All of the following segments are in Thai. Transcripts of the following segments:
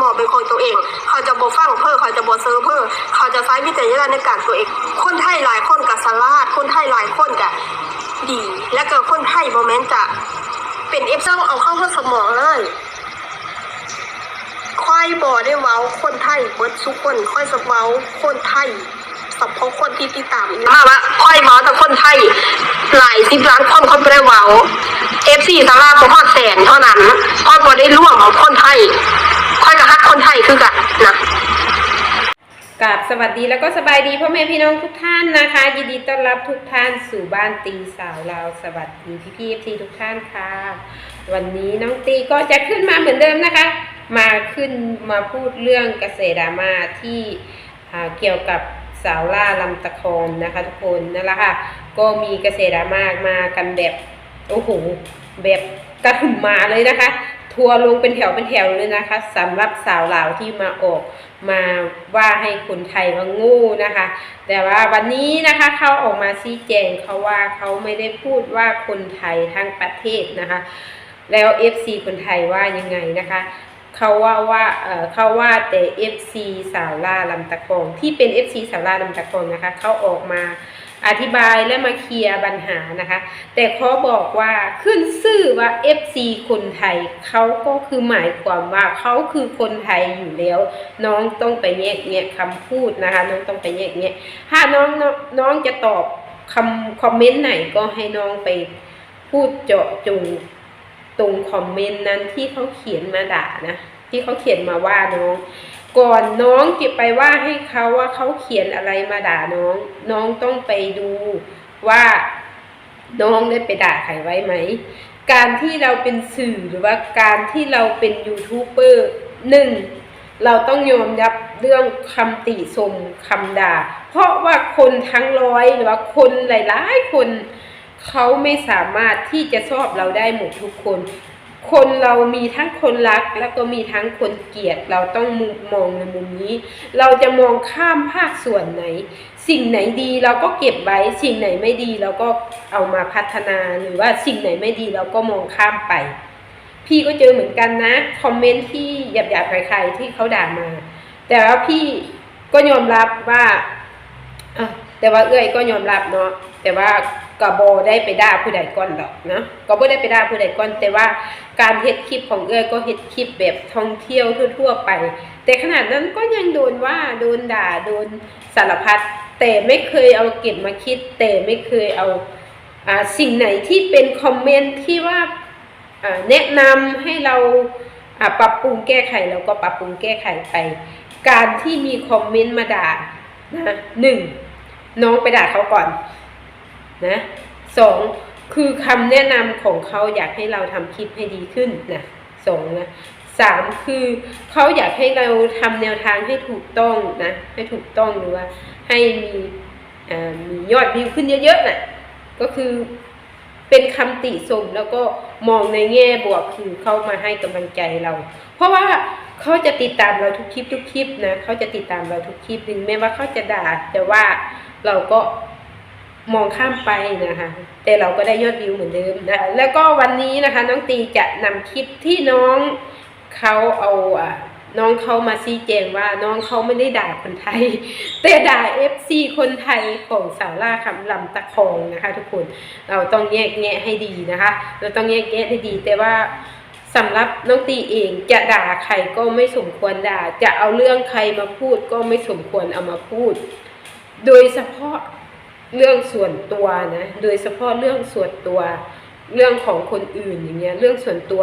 มองเป็นของตัวเอง เขาจะบ่ฟังเพ้อเขาจะบ่เซอร์เพ้อเขาจะใช้วิจารณญาณในการตัวเอง คนไทยหลายคนกับสลาดคนไทยหลายคนกับดี และก็คนไทยโมเมนต์จะเป็นเอฟเซเอาเข้าเข้าสมองเลยค่อยบอได้เว้าคนไทยเบิร์ดทุกคนค่อยสเว้าคนไทยสับเพาะคนที่ติดตามมาว่าค่อยเว้าแต่คนไทยหลายสิบล้านคนคนไม่ได้เว้าเอฟซีสาราประมาณแสนเท่านั้นค่อยบอได้ร่วมเอาคนไทย ค่อยกับฮักคนไทยคือกันนะกับสวัสดีแล้วก็สบายดีพ่อแม่พี่น้องทุกท่านนะคะ ยินดีต้อนรับทุกท่านสู่บ้านตีสาวเราวสวัสดีพี่พี่เอฟซีทุกท่านค่ะ วันนี้น้องตีก็จะขึ้นมาเหมือนเดิมนะคะ มาขึ้นมาพูดเรื่องเกษตรดราม่าที่เกี่ยวกับสาวล่าลำตะคองนะคะทุกคนนั่นแหละค่ะ ก็มีเกษตรดราม่ามากันแบบโอ้โหแบบกระหึ่มมาเลยนะคะ ทัวลงเป็นแถวเป็นแถวเลยนะคะสำหรับสาวลาวที่มาออกมาว่าให้คนไทยว่างูนะคะ แต่ว่าวันนี้นะคะเขาออกมาชี้แจงเขาว่าเขาไม่ได้พูดว่าคนไทยทั้งประเทศนะคะ แล้ว FC คนไทยว่ายังไงนะคะเขาว่าว่าเออเขาว่าแต่ FC สาวล่าลำตะคองที่เป็น FC สาวล่าลำตะคองนะคะเขาออกมา อธิบายและมาเคลียร์ปัญหานะคะ แต่เขาบอกว่าขึ้นชื่อว่า FC คนไทยเขาก็คือหมายความว่าเขาคือคนไทยอยู่แล้ว น้องต้องไปแยกแยะคำพูดนะคะ น้องต้องไปแยกแยะถ้าน้องน้องน้องจะตอบคำคอมเมนต์ไหนก็ให้น้องไปพูดเจาะจงตรงคอมเมนต์นั้นที่เขาเขียนมาด่านะที่เขาเขียนมาว่าน้อง ก่อนน้องจะไปว่าให้เขาว่าเขาเขียนอะไรมาด่าน้อง น้องต้องไปดูว่าน้องได้ไปด่าใครไว้ไหม การที่เราเป็นสื่อหรือว่าการที่เราเป็นยูทูบเบอร์หนึ่งเราต้องยอมรับเรื่องคำติชมคำด่า เพราะว่าคนทั้งร้อยหรือว่าคนหลาย ๆ คนเขาไม่สามารถที่จะชอบเราได้หมดทุกคน คนเรามีทั้งคนรักแล้วก็มีทั้งคนเกลียด เราต้องมุมมองในมุมนี้ เราจะมองข้ามภาคส่วนไหน สิ่งไหนดีเราก็เก็บไว้ สิ่งไหนไม่ดีเราก็เอามาพัฒนาหรือว่าสิ่งไหนไม่ดีเราก็มองข้ามไป พี่ก็เจอเหมือนกันนะคอมเมนต์ที่หยาบๆใครๆที่เขาด่ามา แต่ว่าพี่ก็ยอมรับว่าแต่ว่าเอ้อยก็ยอมรับเนาะแต่ว่า ก็บได้ไปด่าผู้ใดก่อนดอกนะก็บ่ได้ไปด่าผู้ใดก่อนแต่ว่าการเฮ็ดคลิปของเอ้อยก็เฮ็ดคลิปแบบท่องเที่ยวทั่ว ๆ ไป แต่ขนาดนั้นก็ยังโดนว่าโดนด่าโดนสารพัดแต่ไม่เคยเอาเก็บมาคิด แต่ไม่เคยเอาอ่าสิ่งไหนที่เป็นคอมเมนต์ที่ว่าแนะนำให้เราอ่าปรับปรุงแก้ไขเราก็ปรับปรุงแก้ไขไป การที่มีคอมเมนต์มาด่านะหนึ่งน้องไปด่าเขาก่อน นะสองคือคำแนะนำของเขาอยากให้เราทำคลิปให้ดีขึ้นนะสองนะสามคือเขาอยากให้เราทำแนวทางให้ถูกต้องนะให้ถูกต้องหรือว่าให้มีมียอดวิวขึ้นเยอะๆน่ะก็คือเป็นคำติชมแล้วก็มองในแง่บวกคือเข้ามาให้กำลังใจเรา เพราะว่าเขาจะติดตามเราทุกคลิปทุกคลิปนะเขาจะติดตามเราทุกคลิปถึงแม้ว่าเขาจะด่าแต่ว่าเราก็ มองข้ามไปนะคะ แต่เราก็ได้ยอดวิวเหมือนเดิมนะแล้วก็วันนี้นะคะ น้องตีจะนำคลิปที่น้องเขาเอาอะน้องเขามาชี้แจงว่าน้องเขาไม่ได้ด่าคนไทย แต่ด่า FC คนไทยของสาวล่าคำลำตะคองนะคะ ทุกคนเราต้องแยกแยะให้ดีนะคะ เราต้องแยกแยะให้ดี แต่ว่าสำหรับน้องตีเองจะด่าใครก็ไม่สมควรด่า จะเอาเรื่องใครมาพูดก็ไม่สมควรเอามาพูด โดยเฉพาะ เรื่องส่วนตัวนะ โดยเฉพาะเรื่องส่วนตัว เรื่องของคนอื่นอย่างเงี้ย เรื่องส่วนตัว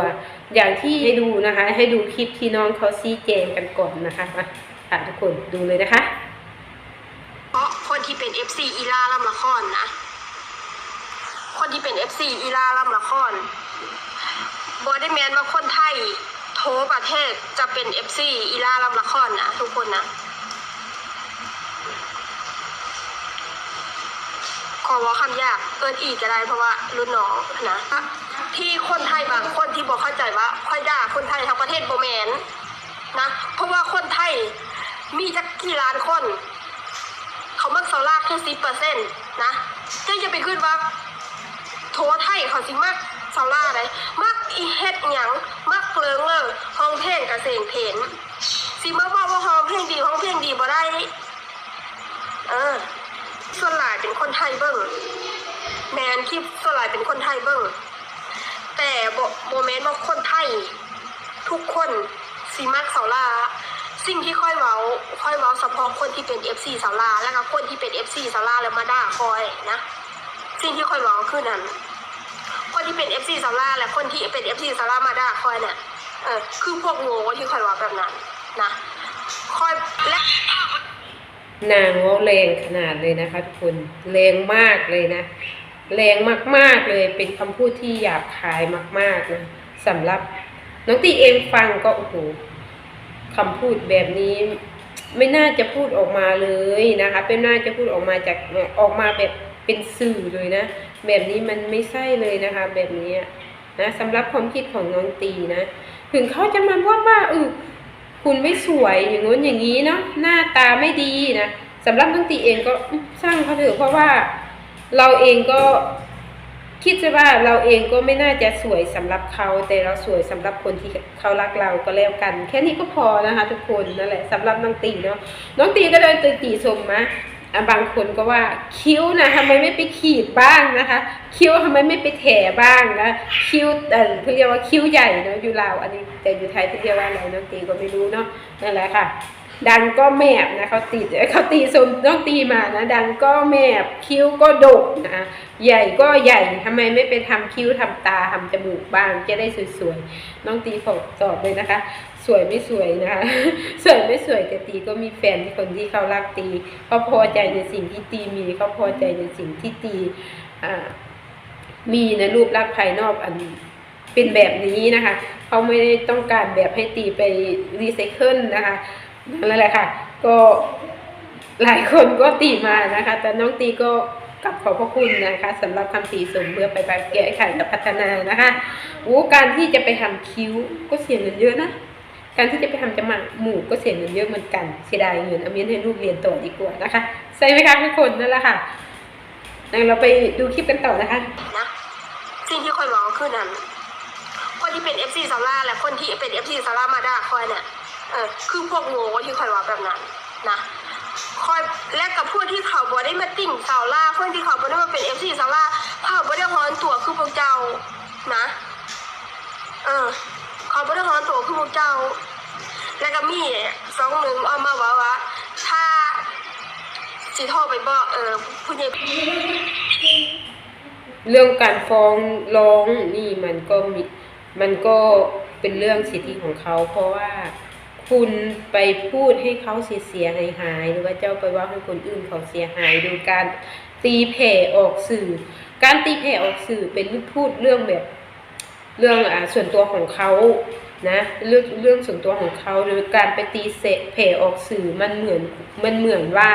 อย่างที่ให้ดูนะคะ ให้ดูคลิปที่น้องเขาชี้แจงกันก่อนนะคะมาค่ะทุกคนดูเลยนะคะ เพราะคนที่เป็น FC อีลาลำละครนะ คนที่เป็น FC อีลาลำละครบอได้แมนว่าคนไทยโทประเทศจะเป็น FC อีลาลำละครนะทุกคนนะ ขอว่าคำยากเกินอีกจะได้เพราะว่ารุ่นน้องนะที่คนไทยบางคนที่บอกเข้าใจว่าค่อยด่าคนไทยทั้งประเทศโบแมนนะเพราะว่าคนไทยมีจักกี่ล้านคน เขามักเสาลากแค่สิบเปอร์เซ็นต์นะจะจะไปขึ้นว่าโทไทยเขาสิมากเสาลาเลยมากอีเฮ็ดหยังมากเลิงเลอกห้องเพลงกระเสงเพนสิมาบอกว่าห้องเพลงดีห้องเพลงดีบ่ได้ เออ สลายเป็นคนไทยเบิ้งแมนคลิปสลายเป็นคนไทยเบิ้งแต่โมเมนต์ว่าคนไทย ทุกคนซีมักเสาลาสิ่งที่ค่อยเว้า ค่อยเว้าเฉพาะคนที่เป็นเอฟซีเสาลาแล้วก็คนที่เป็นเอฟซีเสาลาแล้วมาด่าคอยนะสิ่งที่ค่อยเว้าคือนั้นคนที่เป็นเอฟซีเสาลาและคนที่เป็นเอฟซีเสาลามาด่าคอยเนี่ยเออคือพวกโง่ที่ค่อยเว้าแบบนั้นนะคอยและ นางว่าแรงขนาดเลยนะคะทุกคนแรงมากเลยนะ แรงมากๆเลยเป็นคำพูดที่หยาบคายมากๆนะสำหรับน้องตีเองฟังก็โอ้โหคำพูดแบบนี้ไม่น่าจะพูดออกมาเลยนะคะเป็นน่าจะพูดออกมาจากออกมาแบบเป็นสื่อเลยนะ แบบนี้มันไม่ใช่เลยนะคะ แบบนี้นะสำหรับความคิดของน้องตีนะ ถึงเขาจะมาว่าว่าเออ คุณไม่สวยอย่างงู้นอย่างนี้เนาะหน้าตาไม่ดีนะสำหรับน้องตีเองก็อืมช่างเขาเถอะเพราะว่าเราเองก็คิดจะว่าเราเองก็ไม่น่าจะสวยสำหรับเขา แต่เราสวยสำหรับคนที่เขารักเราก็แล้วกัน แค่นี้ก็พอนะคะ ทุกคนนั่นแหละสำหรับน้องตีเนาะน้องตีก็เลยตีตีชมมาะบางคนก็ว่าคิ้วนะทำไมไม่ไปขีดบ้างนะคะ คิ้วทำไมไม่ไปแถบ้างนะคิ้วเออเขาเรียกว่าคิ้วใหญ่เนาะอยู่ลาวอันนี้แต่อยู่ไทยเขาเรียกว่าอะไรน้องตีก็ไม่รู้เนาะนั่นแหละค่ะ ดังก็แมบนะเขาตีเขาตีสมต้องตีมานะ ดังก็แมบคิ้วก็ดกนะใหญ่ก็ใหญ่ทำไมไม่ไปทำคิ้วทำตาทำจมูกบ้างจะได้สวยๆน้องตีขอตอบเลยนะคะ สวยไม่สวยนะคะสวยไม่สวยแต่ตีก็มีแฟนคนที่เขารักตีเขาพอใจในสิ่งที่ตีมีเขาพอใจในสิ่งที่ตีมีในรูปลักษณ์ภายนอกอันเป็นแบบนี้นะคะเขาไม่ได้ต้องการแบบให้ตีไปรีไซเคิลนะคะนั่นแหละค่ะ ก็หลายคนก็ตีมานะคะ แต่น้องตีก็กลับขอบพระคุณนะคะสำหรับคำตีสมเพื่อไปแก้ไขและพัฒนานะคะโอ้การที่จะไปทำคิ้วก็เสียเงินเยอะนะ การที่จะไปทำจมูกก็เสียเงินเยอะเหมือนกันเสียดายเงินเอาเมีนให้ลูกเรียนต่อดีกว่านะคะใช่ไหมคะทุกคนนั่นแหละค่ะงั้นเราไปดูคลิปกันต่อนะคะนะสิ่งที่คอยหวังคือนั้นคนที่เป็นเอฟซีซาร่าและคนที่เป็นเอฟซีซาร่ามาด่าคอยเนี่ยเออคือพวกโง่ที่คอยวังแบบนั้นนะคอยและกับพวกที่เขา มีสองหนึ่งเอามาว่าว่า ถ้าสิโทรไปบอกเออผู้ใหญ่เรื่องการฟ้องร้องนี่มันก็มีมันก็เป็นเรื่องสิทธิของเขา เพราะว่าคุณไปพูดให้เขาเสียเสียหายหายหรือว่าเจ้าไปว่าให้คนอื่นเขาเสียหายโดยการตีแผ่ออกสื่อ การตีแผ่ออกสื่อเป็นพูดเรื่องแบบเรื่องอ่าส่วนตัวของเขา นะเรื่องเรื่องส่วนตัวของเขาหรือการไปตีเสะแผ่ออกสื่อมันเหมือนมันเหมือนว่า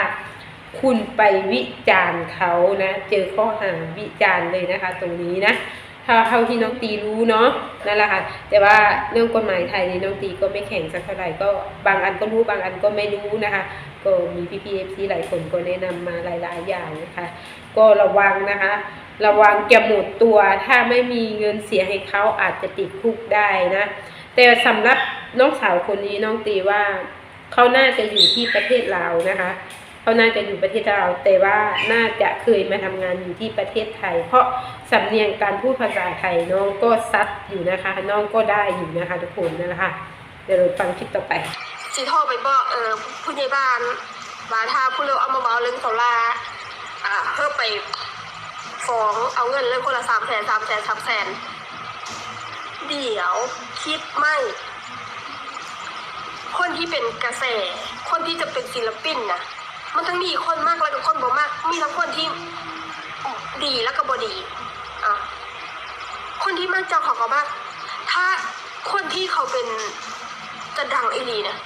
คุณไปวิจารณ์เขานะ เจอข้อหาวิจารณ์เลยนะคะ ตรงนี้นะถ้าเท่าที่น้องตีรู้เนาะนั่นแหละค่ะแต่ว่าเรื่องกฎหมายไทยนี่น้องตีก็ไม่แข็งสักเท่าไหร่ก็บางอันก็รู้บางอันก็ไม่รู้นะคะ ก็มีพี่พีเอฟซีหลายคนก็แนะนำมาหลาย ๆ อย่างนะคะ ก็ระวังนะคะ ระวังจะหมดตัวถ้าไม่มีเงินเสียให้เขาอาจจะติดคุกได้นะ แต่สำหรับน้องสาวคนนี้น้องตีว่าเขาน่าจะอยู่ที่ประเทศลาวนะคะเขาน่าจะอยู่ประเทศลาวแต่ว่าน่าจะเคยมาทำงานอยู่ที่ประเทศไทย เพราะสำเนียงการพูดภาษาไทยน้องก็ซัดอยู่นะคะ น้องก็ได้อยู่นะคะทุกคนนะคะเดี๋ยวเราฟังคลิปต่อไปสิโทรไปบอกเออผู้ใหญ่บ้านว่าถ้าผู้เร็วเอามาเบาเรื่องโซล่าอ่าเพื่อไปฟ้องเอาเงินเรื่องคนละสามแสนสามแสนสามแสนเดี๋ยว คิดไม่คนที่เป็นกระแส คนที่จะเป็นศิลปินนะมันทั้งมีคนมากแล้วก็คนบ่มาก มีทั้งคนที่ดีแล้วก็บ่ดีอะคนที่มากเจ้าเขาก็มาก ถ้าคนที่เขาเป็นจะดังไอหลีนะ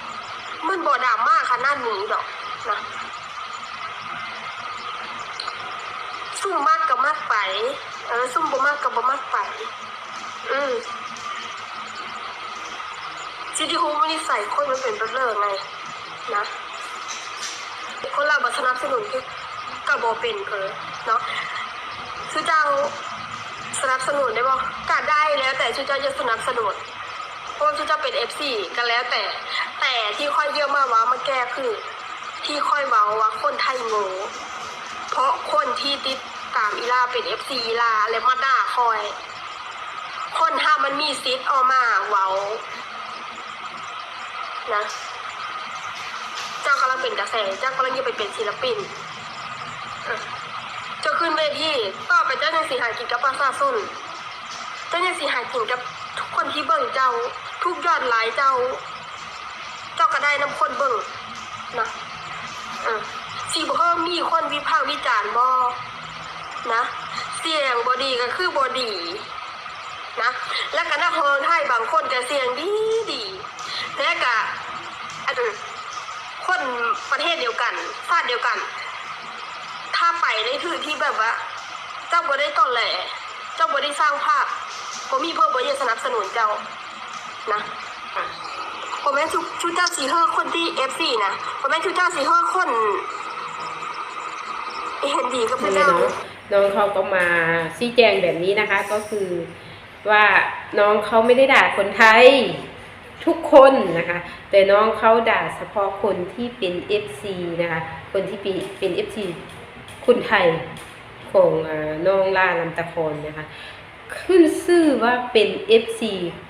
มันบ่ดังมากขนาดนี้ดอกนะซุ่มมากกับมากไป เออซุ่มบ่มากกับบ่มากไป อืม ซิตี้ฮูไม่ได้ใส่คนมันเป็นแบบเลิกไงนะคนเราบัสนับสนุนคือกับบ่เป็นเพอเนาะชื่อเจ้าสนับสนุนได้บ่ก็ได้แล้ว แต่ชื่อเจ้าจะสนับสนุนเพราะว่าจะเป็นเอฟซีกันแล้วแต่ แต่ที่ค่อยเยอะมากว่ามาแก้คือ ที่ค่อยเว้าว่าคนไทยโง่เพราะคนที่ติดตามอีลาเป็นเอฟซีอีลาแล้วมาด่าคอย คนถ้ามันมีซิทออกมาเว้า นะเจ้ากำลังเป็นกระแสเจ้ากำลังจะไปเป็นศิลปินอะเจ้าขึ้นเวทีต่อไปเจ้ายังสีหากินกับประชาชนเจ้ายังสีหากินกับทุกคนที่เบิ่งเจ้า ทุกยอดไลค์เจ้า เจ้าก็ได้น้ำคนเบิ่งนะสีบ่เพิ่มมีคนวิพากษ์วิจารณ์บ่นะเสียงบอดีก็คือบอดีนะ และก็นักร้องไทยบางคนก็เสียงดีดีและก็ อันคนประเทศเดียวกันชาติเดียวกัน ถ้าไปในที่ที่แบบว่า เจ้าบ่ได้ตอแหลเจ้าบ่ได้สร้างภาพผมมีเพื่อบ่ได้สนับสนุนเจ้านะผมแม่นชุชุดเจ้าสีเฮอคนที่เอฟซีนะผมแม่นชุดเจ้าสีเฮอคนเห็นดีกับพนั่ระเจ้าน้องเขาก็มาชี้แจงแบบนี้นะคะ ก็คือว่าน้องเขาไม่ได้ด่าคนไทย ทุกคนนะคะ แต่น้องเขาด่าเฉพาะคนที่เป็น FC นะคะ คนที่เป็น FC คนไทยของอ่าน้องล่าลำตะคอนนะคะ ขึ้นชื่อว่าเป็น FC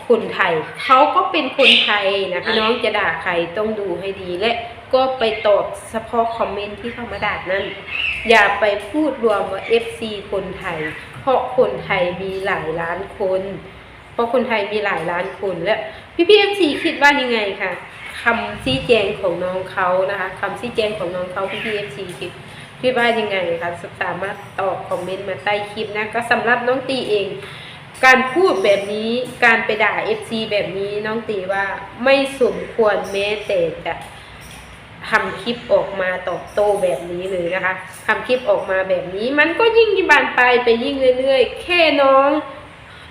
คนไทย เขาก็เป็นคนไทยนะคะ น้องจะด่าใครต้องดูให้ดีและก็ไปตอบเฉพาะคอมเมนต์ที่เข้ามาด่านั่นอย่าไปพูดรวมว่า FC คนไทย เพราะคนไทยมีหลายล้านคน เพราะคนไทยมีหลายล้านคนและ พี่พี่ FC คิดว่ายังไงคะคำชี้แจงของน้องเขานะคะคำชี้แจงของน้องเขาพี่พี่ FC คิดคิดว่ายังไงคะสามารถตอบคอมเมนต์มาใต้คลิปนะก็สำหรับน้องตีเอง การพูดแบบนี้การไปด่า FC แบบนี้น้องตีว่าไม่สมควรแม้แต่จะทำคลิปออกมาตอบโต้แบบนี้เลยนะคะทำคลิปออกมาแบบนี้ มันก็ยิ่งบานปลายไปยิ่งเรื่อย ๆ แค่น้อง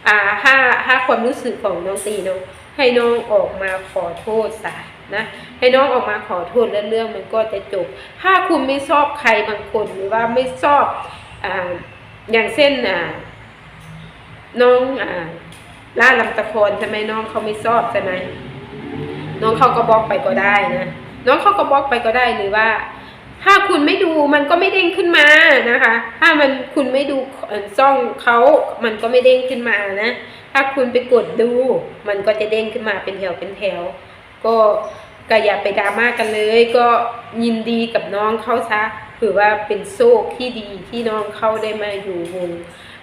อ่าถ้าถ้าความรู้สึกของน้องตีเนาะ ให้น้องออกมาขอโทษซะนะให้น้องออกมาขอโทษแล้วเรื่องมันก็จะจบ ถ้าคุณไม่ชอบใครบางคนหรือว่าไม่ชอบอ่าอย่างเช่นอ่าน้องอ่าล่าลำตะโคนใช่ไหมน้องเขาไม่ชอบใช่ไหมน้องเขาก็บล็อกไปก็ได้นะน้องเขาก็บล็อกไปก็ได้หรือว่า ถ้าคุณไม่ดูมันก็ไม่เด้งขึ้นมานะคะ ถ้ามันคุณไม่ดูซ่องเขามันก็ไม่เด้งขึ้นมานะ ถ้าคุณไปกดดู มันก็จะเด้งขึ้นมาเป็นแถวเป็นแถว ก็ก็อย่าไปดราม่ากันเลย ก็ยินดีกับน้องเขาซะถือว่าเป็นโชคที่ดีที่น้องเขาได้มาอยู่วง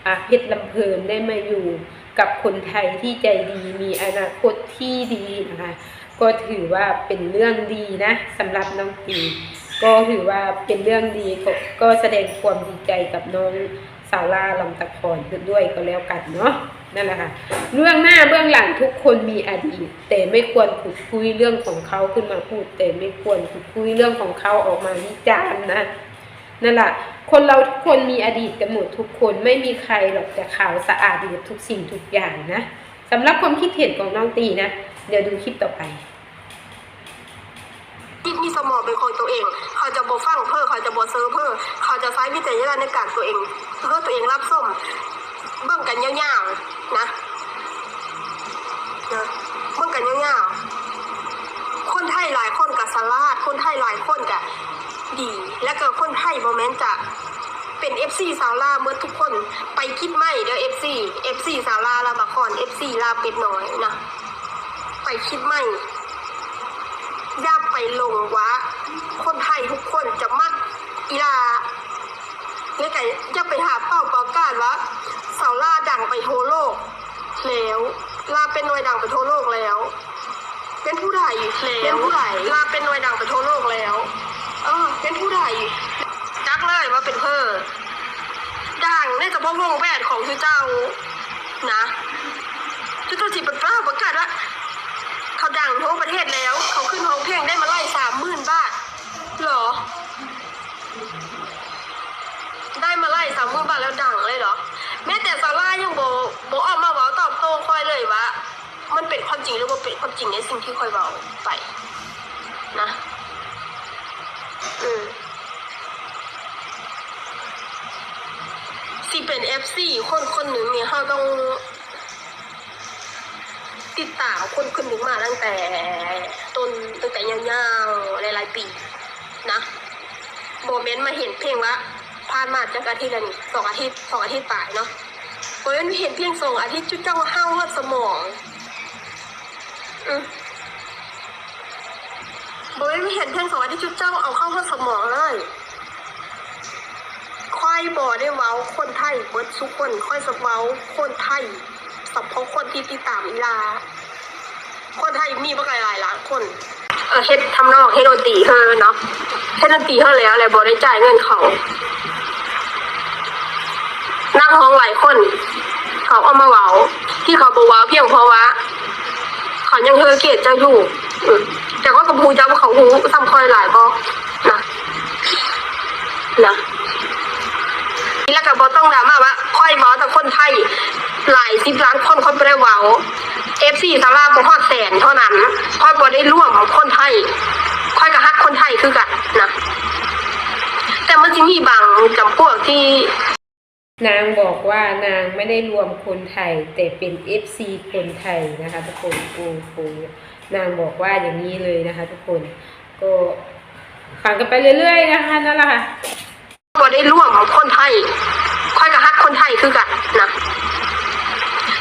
อะเพชรลำเพลินได้มาอยู่กับคนไทยที่ใจดีมีอนาคตที่ดีนะคะก็ถือว่าเป็นเรื่องดีนะสำหรับน้องตีก็ถือว่าเป็นเรื่องดีก็ก็แสดงความดีใจกับน้องสาวลาลำตะคอนด้วยก็แล้วกันเนาะ นั่นแหละค่ะเรื่องหน้าเบื้องหลังทุกคนมีอดีต แต่ไม่ควรขุดคุยเรื่องของเขาขึ้นมาพูด แต่ไม่ควรขุดคุยเรื่องของเขาออกมาวิจารณ์นะนั่นแหละคนเราทุกคนมีอดีตกันหมดทุกคนไม่มีใครหรอกจะขาวสะอาดหมดทุกสิ่งทุกอย่างนะสำหรับความคิดเห็นของน้องตีนะ เดี๋ยวดูคลิปต่อไปที่มีสมองเป็นคนตัวเอง เขาจะบอฟังเพื่อเขาจะบอเซิร์เพื่อเขาจะใช้วิจารณญาณในการตัวเองเพื่อตัวเองรับส้ม บิ่งกันยาวๆนะนะเบิ่งกันยาวๆคนไทยหลายคนกับสลาด คนไทยหลายคนกับดี และก็คนไทยโมเมนต์จะเป็นเอฟซีสาวลาเมื่อทุกคนไปคิดไม่เดี๋ยวเอฟซีเอฟซีสาวลาลาบะคอนเอฟซีลาเป็ดน้อยนะไปคิดไม่ย่าไปลงว่าคนไทยทุกคนจะมักอีลาแล้วก็ย่าไปหาเป้าประกาศว่า สาวล่าดังไปทั่วโลก แล้วลาเป็นหน่วยดังไปทั่วโลกแล้ว เป็นผู้ใดแล้วเป็นผู้ใดลาเป็นหน่วยดังไปทั่วโลกแล้ว เออ เป็นผู้ใดจักเลยว่าเป็นเพอดังในเฉพาะวงแวดของชื่อเจ้า นะชื่อเจ้าสิเป็นกล้าประกาศว่าเขาดังทั่วประเทศแล้ว เขาขึ้นห้องเพลงได้มาไล่สามหมื่นบาทเหรอ ได้มาไล่สามหมื่นบาทแล้วดังเลยเหรอ แม้แต่ซาร่ายังโบโบออกมาเว้าตอบโต้คอยเลยว่ามันเป็นความจริงหรือว่าเป็นความจริงในสิ่งที่คอยเว้าไปนะอืมที่เป็นเอฟซีคนคนหนึ่งเนี่ยเขาต้องติดตามคนคนหนึ่งมาตั้งแต่ต้นตั้งแต่ยาวๆหลายๆปี นะโมเมนต์มาเห็นเพลงว่า ผ่านมาจากอาทิตย์ละนี่สองอาทิตย์สองอาทิตย์ปลายเนาะโอ้ยมันเห็นเพียงสองอาทิตย์จุดเจ้าห้าวหัดสมองอืมโอ้ยไม่เห็นเพียงสองอาทิตย์จุดเจ้าเอาเข้าหัดสมองเลยค่อยบอได้เว้าคนไทยเบิดทุกคนค่อยสเว้าคนไทยสับเพาะคนที่ติดตามอีลา คนไทยมีบ่ไกลหลายล้านคนเออเฮ็ดทำนองเฮ็ดดนตรีเฮอเนาะเฮ็ดดนตรีเฮอแล้วแล้วบ่ได้จ่ายเงินเขา นักร้องหลายคน เขาเอามาเว้าที่เขาบ่เว้าเพียงเพราะว่าเขายังเฮอเกียรติเจ้าอยู่แต่ก็กับผู้เจ้าเขาฮู้ซ้ำคอยหลายบ่นะนะนี่แล้วก็บ่ต้องดราม่าว่าค่อยเว้าแต่คนไทยหลายสิบล้านคนค่อยบ่ได้เว้า FC ซาร่าบ่ฮอดแสนเท่านั้นค่อยบ่ได้ร่วมคนไทยค่อยก็ฮักคนไทยคือกันนะแต่มันสิมีบางจำพวกที่ นางบอกว่านางไม่ได้รวมคนไทย แต่เป็น FC คนไทยนะคะทุกคนโอ้โหนางบอกว่าอย่างนี้เลยนะคะทุกคนก็ฟังกันไปเรื่อยๆนะคะนั่นแหละค่ะบ่ได้ร่วมคนไทย ค่อยก็ฮักคนไทยคือกันนะ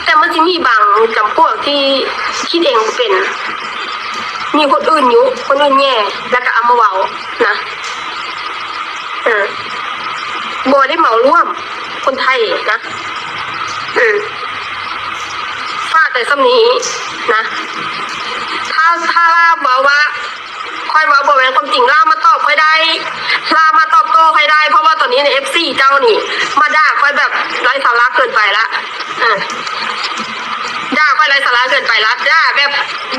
แต่มันจะมีบางจำพวกที่คิดเองเป็น มีคนอื่นอยู่คนอื่นแย่แล้วก็เอามาเว้านะเออบ่ได้เหมาร่วม คนไทยนะอืมถ้าแต่สำนี้นะ ถ้าถ้าบอกว่าค่อยมาบอกแม่นความจริงล่ามาตอบค่อยได้ล่ามาตอบโต้ค่อยได้ เพราะว่าตอนนี้ในเอฟซีเจ้านี่ มาด่าค่อยแบบไร้สาระเกินไปละอะด่าค่อยไร้สาระเกินไปละด่าแบบ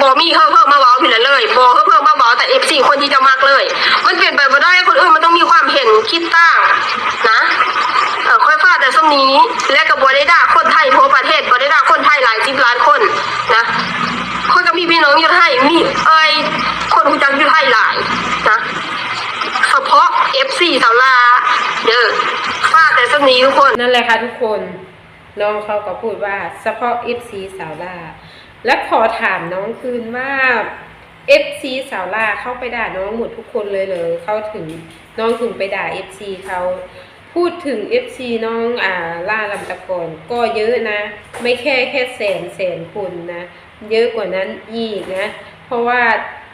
บอมีเพิ่มเพิ่มมาเว้าผิดแล้วเลยบอเพิ่มเพิ่มมาเว้าแต่เอฟซีคนที่จะมากเลย มันเปลี่ยนไปไม่ได้คนอื่นมันต้องมีความเห็นคิดต่างนะเอาดแต่สมนี้ และกับบอได้ด่าคนไทยทั่วประเทศบอได้ด่าคนไทยหลายสิบล้านคนนะคนก็มีพี่น้องอยู่ไทยมีเอ้ยคนรู้จักอยู่ไทยหลายนะเฉพาะ FC สาวลาเด้อฟาดแต่สมนี้ทุกคนนั่นแหละค่ะทุกคนน้องเขาก็พูดว่าเฉพาะ FC สาวลาและขอถามน้องคืนว่า FC สาวลาเข้าไปด่าน้องหมดทุกคนเลยเลยเข้าถึงน้องถึงไปด่า FC เขา พูดถึง FC น้องอ่าล่าลำตะกอนก็เยอะนะ ไม่แค่แค่แสนแสนคนนะ เยอะกว่านั้นอีกนะ เพราะว่า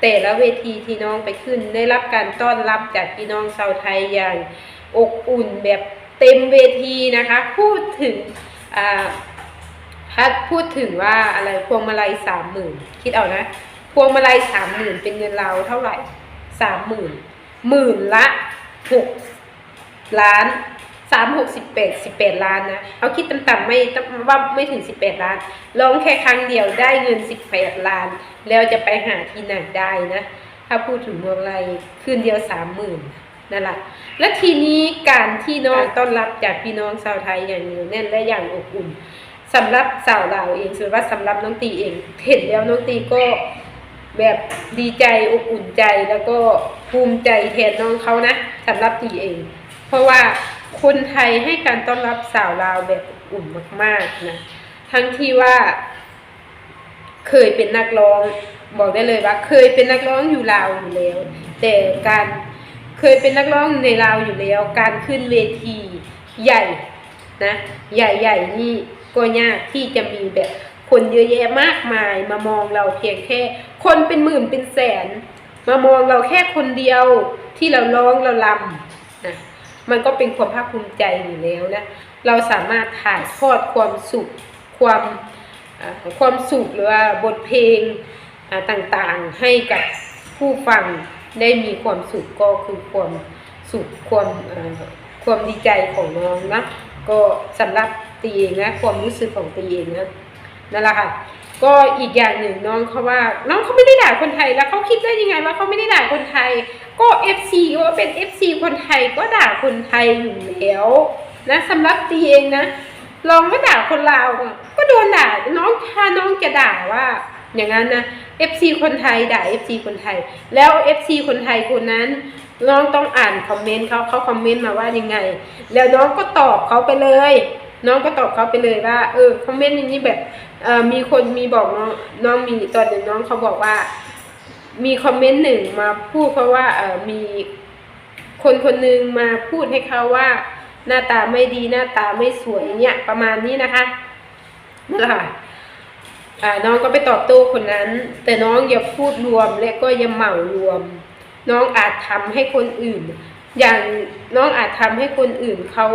แต่ละเวทีที่น้องไปขึ้น ได้รับการต้อนรับจากพี่น้องชาวไทยอย่างอบอุ่นแบบเต็มเวทีนะคะ พูดถึงอ่าพัดพูดถึงว่าอะไรพวงมาลัยสามหมื่นคิดเอานะพวงมาลัยสามหมื่นเป็นเงินเราเท่าไหร่สามหมื่นหมื่นละหก ล้านสามหกสิบแปดสิบแปดล้านนะเอาคิดต่ำๆไม่ว่าไม่ถึงสิบแปดล้านลองแค่ครั้งเดียวได้เงินสิบแปดล้าน แล้วจะไปหาที่ไหนได้นะ ถ้าพูดถึงพวงมาลัยคืนเดียวสามหมื่นนั่นแหละและทีนี้การที่น้องต้อนรับจากพี่น้องชาวไทยอย่างเหนียวแน่นและอย่างอบอุ่นสำหรับสาวลาวเองส่วนว่าสำหรับน้องตีเองเห็นแล้วน้องตีก็แบบดีใจอบอุ่นใจแล้วก็ภูมิใจแทนน้องเขานะสำหรับตีเอง เพราะว่าคนไทยให้การต้อนรับสาวลาวแบบอบอุ่นมากๆนะ ทั้งที่ว่า เคยเป็นนักร้อง บอกได้เลยว่า เคยเป็นนักร้องอยู่ลาวอยู่แล้ว แต่การเคยเป็นนักร้องในลาวอยู่แล้ว การขึ้นเวทีใหญ่นะใหญ่ๆนี่ก็ยากที่จะมีแบบคนเยอะแยะมากมายมามองเราเพียงแค่ คนเป็นหมื่นเป็นแสน มามองเราแค่คนเดียวที่เราร้องเราลำนะ มันก็เป็นความภาคภูมิใจอยู่แล้วนะเราสามารถถ่ายทอดความสุขความความสุขหรือว่าบทเพลงต่างๆ ให้กับผู้ฟังได้มีความสุขก็คือความสุขความความดีใจของน้องนะก็สำหรับตีเองนะความรู้สึกของตีเองนะนั่นแหละค่ะ ก็อีกอย่างหนึ่งน้องเขาว่า น้องเขาไม่ได้ด่าคนไทยแล้วเขาคิดได้ยังไงว่าเขาไม่ได้ด่าคนไทย ก็ FC ก็เป็น FC คนไทยก็ด่าคนไทยอยู่แล้วนะสำหรับตีเองนะลองมาด่าคนลาวก็โดนด่าน้องถ้าน้องจะด่าว่า อย่างนั้นนะ FC คนไทยด่า FC คนไทย แล้ว FC คนไทยคนนั้นน้องต้องอ่านคอมเมนต์เขาเขาคอมเมนต์มาว่ายังไง แล้วน้องก็ตอบเขาไปเลย น้องก็ตอบเขาไปเลยว่า เออคอมเมนต์อย่างนี้แบบ เออมีคนมีบอกน้องน้องมีตอนหนึ่งน้องเขาบอกว่า มีคอมเมนต์หนึ่งมาพูดเพราะว่าเออมีคนคนหนึ่งมาพูดให้เขาว่า หน้าตาไม่ดีหน้าตาไม่สวยเนี่ยประมาณนี้นะคะนั่นแหละค่ะน้องก็ไปตอบโต้คนนั้น แต่น้องอย่าพูดรวมและก็อย่าเหมารวม น้องอาจทำให้คนอื่น อย่างน้องอาจทำให้คนอื่นเขา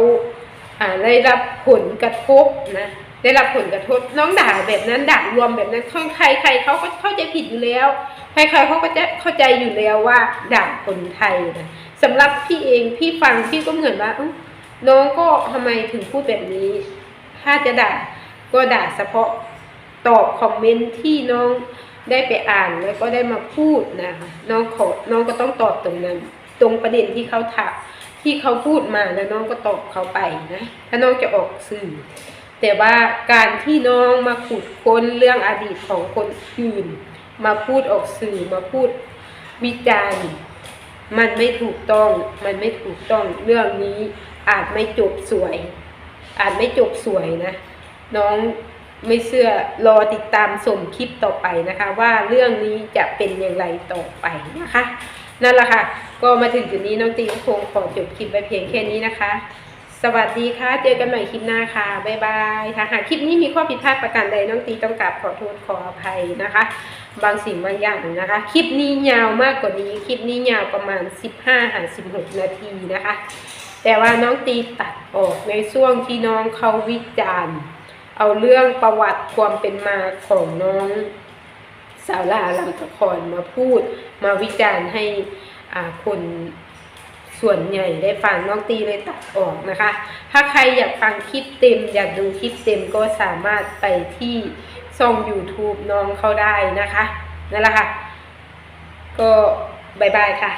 ได้รับผลกระทบนะ ได้รับผลกระทบน้องด่าแบบนั้นด่ารวมแบบนั้นใครใครเขาก็เข้าใจผิดอยู่แล้ว ใครๆเขาก็จะเข้าใจอยู่แล้วว่าด่าคนไทยนะสำหรับพี่เองพี่ฟังพี่ก็เหมือนว่าน้องก็ทำไมถึงพูดแบบนี้ ถ้าจะด่าก็ด่าเฉพาะตอบคอมเมนต์ที่น้องได้ไปอ่านแล้วก็ได้มาพูดนะคะน้องขอน้องก็ต้องตอบตรงนั้น ตรงประเด็นที่เขาถามที่เขาพูดมาแล้วน้องก็ตอบเขาไปนะ ถ้าน้องจะออกสื่อ แต่ว่าการที่น้องมาขุดค้นเรื่องอดีตของคนอื่น มาพูดออกสื่อมาพูดวิจารณ์มันไม่ถูกต้อง มันไม่ถูกต้องเรื่องนี้อาจไม่จบสวย อาจไม่จบสวยนะ น้องไม่เชื่อรอติดตามชมคลิปต่อไปนะคะ ว่าเรื่องนี้จะเป็นอย่างไรต่อไปนะคะ นั่นแหละค่ะ ก็มาถึงจุดนี้น้องตีก็คงขอจบคลิปไปเพียงแค่นี้นะคะ สวัสดีค่ะ เจอกันใหม่คลิปหน้าค่ะ บ๊ายบายค่ะหากคลิปนี้มีข้อผิดพลาดประการใดน้องตีต้องกราบขอโทษขออภัยนะคะ บางสิ่งบางอย่างนะคะ คลิปนี้ยาวมากกว่านี้ คลิปนี้ยาวประมาณ 15หา16 นาทีนะคะ แต่ว่าน้องตีตัดออกในช่วงที่น้องเขาวิจารณ์ เอาเรื่องประวัติความเป็นมาของน้องสาวลาลำตะครมาพูดมาวิจารณ์ให้คน ส่วนใหญ่ได้ฟังน้องตีเลยตัดออกนะคะ ถ้าใครอยากฟังคลิปเต็ม อยากดูคลิปเต็มก็สามารถไปที่ช่อง YouTube น้องเขาได้นะคะนั่นแหละค่ะ ก็บายบายค่ะ